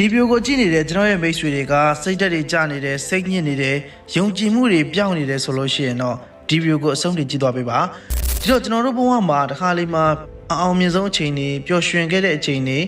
ဒီဗီဒီယိုကိုကြည့်နေတဲ့ကျွန်တော်ရဲ့မိတ်ဆွေတွေကစိတ်ဓာတ်တွေကျနေတယ်စိတ်ညစ်နေတယ်ယုံကြည်မှုတွေပြောင်းနေတယ်ဆိုလို့ရှိရင်တော့ဒီဗီဒီယိုကိုအဆုံးထိကြည့်သွားပေးပါဒီတော့ကျွန်တော်တို့ဘဝမှာတစ်ခါလေးမှာအအောင်မြင်ဆုံးအချိန်တွေပျော်ရွှင်ခဲ့တဲ့အချိန်တွေ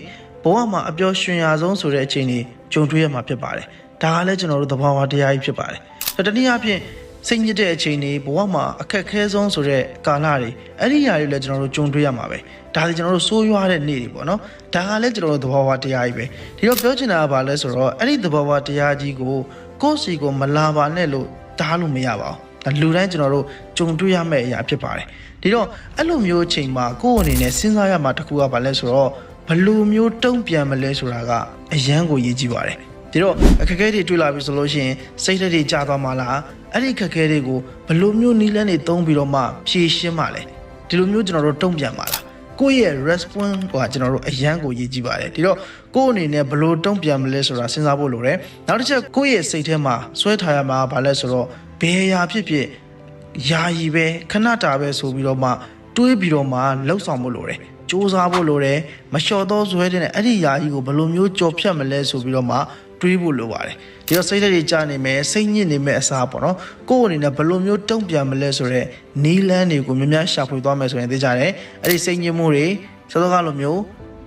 ဘဝမှာအပျော်ရွှင်ရာဆုံးဆိုတဲ့အချိန်တွေကြုံတွေ့ရမှာဖြစ်ပါတယ်ဒါကလည်းကျွန်တော်တို့သဘာဝတရားကြီးဖြစ်ပါတယ်ဆိုတော့တနည်းအားဖြင့် စိတ်ညစ်တဲ့အချိန်တွေဘဝမှာအခက်အခဲဆုံးဆိုတဲ့ကာလတွေအဲ့ဒီຢာတွေလည်းကျွန်တော်တို့ကြုံတွေ့ရမှာပဲဒါလည်းကျွန်တော်တို့စိုးရွားတဲ့နေ့တွေပေါ့နော်ဒါကလည်းကျွန်တော်တို့သဘာဝတရားကြီးပဲဒီတော့ပြောချင်တာကဘာလဲဆိုတော့အဲ့ဒီသဘာဝတရားကြီးကိုကိုယ့်စီကိုမလာပါနဲ့လို့တားလို့မရပါဘူးဒါလူတိုင်းကျွန်တော်တို့ကြုံတွေ့ရမယ့်အရာဖြစ်ပါတယ်ဒီတော့အဲ့လိုမျိုးအချိန်မှာကိုယ့်အနေနဲ့စဉ်းစားရမှာတစ်ခုကဘာလဲဆိုတော့ဘယ်လိုမျိုးတုံ့ပြန်မလဲဆိုတာကအရန်ကိုရည်ကြည့်ပါတယ် ဒီတော့အခက်အခဲတွေတွေ့လာပြီဆိုလို့ရှိရင်စိတ်ဓာတ်တွေကျသွားမှလားအဲ့ဒီအခက်အခဲတွေကိုဘယ်လိုမျိုးနီးလန်းတွေသုံးပြီးတော့မှဖြေရှင်းမှလဲဒီလိုမျိုးကျွန်တော်တို့တုံ့ပြန်ပါလားကိုယ့်ရဲ့ response ကကျွန်တော်တို့အရန်ကိုရည်ကြည့်ပါတယ်ဒီတော့ကိုယ့်အနေနဲ့ဘယ်လိုတုံ့ပြန်မလဲဆိုတာစဉ်းစားဖို့လိုတယ်နောက်တစ်ချက်ကိုယ့်ရဲ့စိတ်ထဲမှာစွဲထားရမှာဘာလဲဆိုတော့ဘယ်အရာဖြစ်ဖြစ်ယာယီပဲခဏတာပဲဆိုပြီးတော့မှတွေးပြီးတော့မှလှုပ်ဆောင်ဖို့လိုတယ်စူးစမ်းဖို့လိုတယ်မလျှော်တော့ဇွဲတဲ့အဲ့ဒီယာယီကိုဘယ်လိုမျိုးကြော်ဖြတ်မလဲဆိုပြီးတော့မှ တွေးဖို့လိုပါတယ်ဒီတော့စိတ်ဓာတ်တွေကြာနေမယ်စိတ်ညစ်နေမယ်အစားပေါ့နော်ကိုယ့်အနေနဲ့ဘယ်လိုမျိုးတုံ့ပြန်မလဲဆိုတော့နီးလန်းတွေကိုများများရှာဖွေသွားမယ်ဆိုရင်သိကြတယ်အဲ့ဒီစိတ်ညစ်မှုတွေစောစောကလိုမျိုး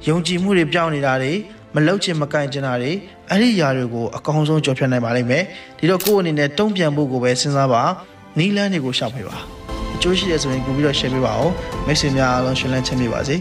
ယုံကြည်မှုတွေပြောင်းနေတာတွေမလောက်ချင်မကန့်ချင်တာတွေအဲ့ဒီຢာတွေကိုအကောင်းဆုံးကြော်ဖြတ်နိုင်ပါလိမ့်မယ်ဒီတော့ကိုယ့်အနေနဲ့တုံ့ပြန်ဖို့ကိုပဲစဉ်းစားပါနီးလန်းတွေကိုရှာဖွေပါအကျိုးရှိတယ်ဆိုရင်ကူပြီးတော့ share ပေးပါဦးမိတ်ဆွေများအားလုံးရှင်လန်းချမ်းမြေပါစေ